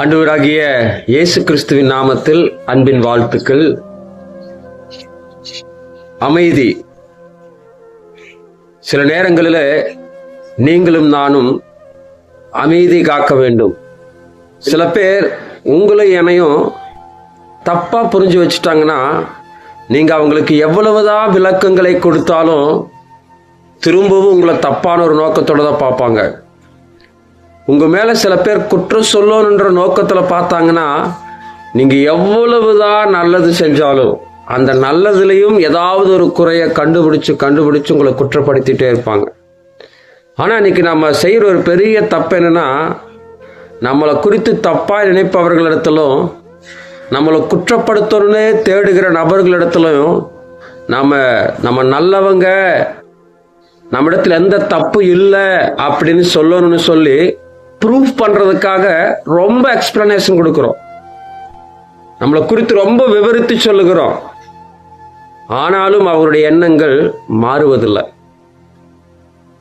ஆண்டவராகிய இயேசு கிறிஸ்துவின் நாமத்தில் அன்பின் வாழ்த்துக்கள். அமைதி. சில நேரங்களில் நீங்களும் நானும் அமைதி காக்க வேண்டும். சில பேர் உங்களை என்னையும் தப்பா புரிஞ்சு வச்சுட்டாங்கன்னா நீங்க அவங்களுக்கு எவ்வளவுதான் விளக்கங்களை கொடுத்தாலும் திரும்பவும் உங்களை தப்பான ஒரு நோக்கத்தோட தான் பார்ப்பாங்க. உங்கள் மேலே சில பேர் குற்றம் சொல்லணுன்ற நோக்கத்தில் பார்த்தாங்கன்னா நீங்கள் எவ்வளவுதான் நல்லது செஞ்சாலும் அந்த நல்லதுலேயும் ஏதாவது ஒரு குறையை கண்டுபிடிச்சு கண்டுபிடிச்சு உங்களை குற்றப்படுத்திட்டே இருப்பாங்க. ஆனால் இன்னைக்கு நம்ம செய்கிற ஒரு பெரிய தப்பு என்னன்னா நம்மளை குறித்து தப்பாக நினைப்பவர்களிடத்திலும் நம்மளை குற்றப்படுத்தணும்னே தேடுகிற நபர்களிடத்திலும் நம்ம நம்ம நல்லவங்க நம்மிடத்தில் எந்த தப்பு இல்லை அப்படின்னு சொல்லணும்னு சொல்லி ப்ரூஃப் பண்ணுறதுக்காக ரொம்ப எக்ஸ்பிளனேஷன் கொடுக்குறோம். நம்மளை குறித்து ரொம்ப விவரித்து சொல்லுகிறோம். ஆனாலும் அவருடைய எண்ணங்கள் மாறுவதில்லை.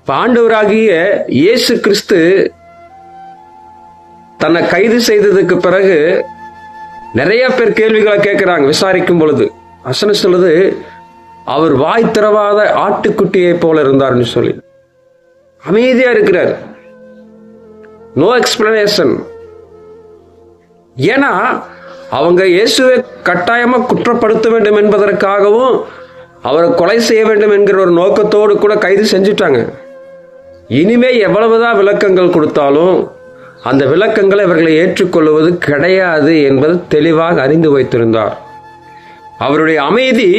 பாண்டவராகிய இயேசு கிறிஸ்து தன்னை கைது செய்ததுக்கு பிறகு நிறைய பேர் கேள்விகளை கேட்கிறாங்க விசாரிக்கும் பொழுது. அசன சொல்லுது அவர் வாய் திறவாத ஆட்டுக்குட்டியை போல இருந்தார்னு சொல்லி. அமைதியா இருக்கிறார். நோ எக்ஸ்பிளனேஷன் ஏன்னா அவங்க இயேசுவை கட்டாயமாக குற்றப்படுத்த வேண்டும் என்பதற்காகவும் அவரை கொலை செய்ய வேண்டும் என்கிற ஒரு நோக்கத்தோடு கூட கைது செஞ்சுட்டாங்க. இனிமே எவ்வளவுதான் விளக்கங்கள் கொடுத்தாலும் அந்த விளக்கங்களை இவர்களை ஏற்றுக்கொள்வது கிடையாது என்பது தெளிவாக அறிந்து வைத்திருந்தார். அவருடைய அமைதி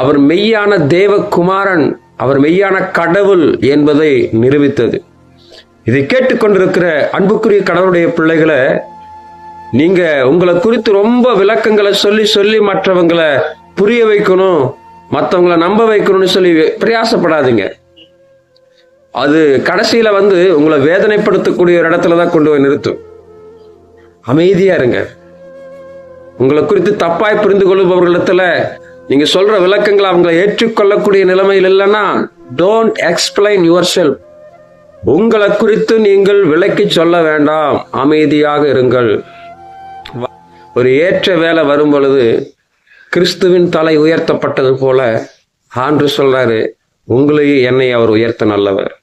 அவர் மெய்யான தேவகுமாரன் அவர் மெய்யான கடவுள் என்பதை நிரூபித்தது. இதை கேட்டுக்கொண்டிருக்கிற அன்புக்குரிய கடவுளுடைய பிள்ளைகளை நீங்க உங்களை குறித்து ரொம்ப விளக்கங்களை சொல்லி சொல்லி மற்றவங்களை புரிய வைக்கணும் மற்றவங்களை நம்ப வைக்கணும்னு சொல்லி பிரயாசப்படாதீங்க. அது கடைசியில வந்து உங்களை வேதனைப்படுத்தக்கூடிய ஒரு இடத்துல தான் கொண்டு போய் நிறுத்தும். அமைதியா இருங்க. உங்களை குறித்து தப்பாய் புரிந்து கொள்பவர்களிடத்துல நீங்க சொல்ற விளக்கங்களை அவங்களை ஏற்றுக்கொள்ளக்கூடிய நிலைமையில் இல்லைன்னா டோன்ட் எக்ஸ்பிளைன் யுவர் செல்ஃப் உங்களை குறித்து நீங்கள் விளக்கி சொல்ல வேண்டாம். அமைதியாக இருங்கள். ஒரு ஏற்ற வேலை வரும் பொழுது கிறிஸ்துவின் தலை உயர்த்தப்பட்டது போல ஆண்டு சொல்றாரு உங்களையும் என்னை அவர் உயர்த்த நல்லவர்.